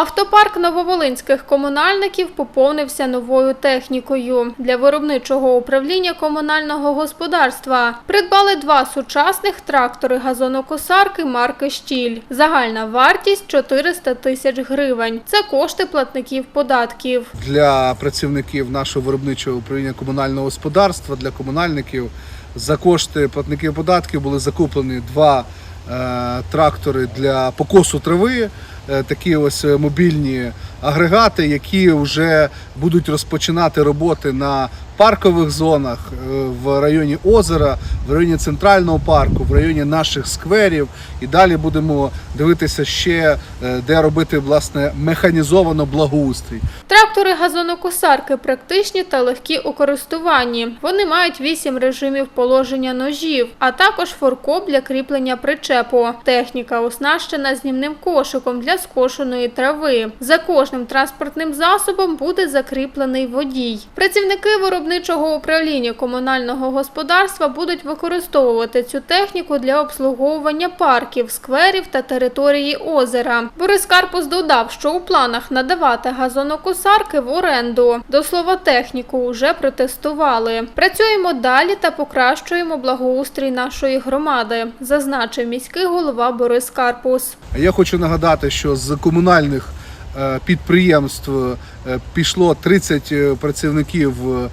Автопарк нововолинських комунальників поповнився новою технікою для виробничого управління комунального господарства. Придбали два сучасних трактори газонокосарки марки Штіль. Загальна вартість 400 тисяч гривень. Це кошти платників податків. для працівників нашого виробничого управління комунального господарства, для комунальників за кошти платників податків були закуплені два е, трактори для покосу трави, такі ось е, мобільні агрегати, які вже будуть розпочинати роботи на паркових зонах е, в районі озера, в районі центрального парку, в районі наших скверів. І далі будемо дивитися ще, е, де робити власне механізовано благоустрій. Трактори газонокосарки практичні та легкі у користуванні. Вони мають вісім режимів положення ножів, а також форкоп для кріплення причепу. Техніка оснащена знімним кошиком для скошеної трави. За кожним транспортним засобом буде закріплений водій. Працівники виробничого управління комунального господарства будуть використовувати цю техніку для обслуговування парків, скверів та території озера. Борис Карпус додав, що у планах надавати газонокосарки в оренду. До слова, техніку вже протестували. Працюємо далі та покращуємо благоустрій нашої громади, зазначив міський голова Борис Карпус. Я хочу нагадати, що з комунальних підприємств е, пішло 30 е, працівників е,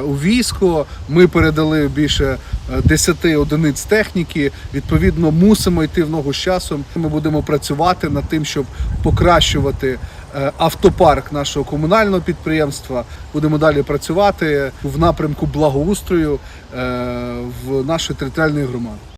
у військо. Ми передали більше е, 10 одиниць техніки. Відповідно, мусимо йти в ногу з часом. Ми будемо працювати над тим, щоб покращувати е, автопарк нашого комунального підприємства. Будемо далі працювати в напрямку благоустрою е, в нашої територіальної громади.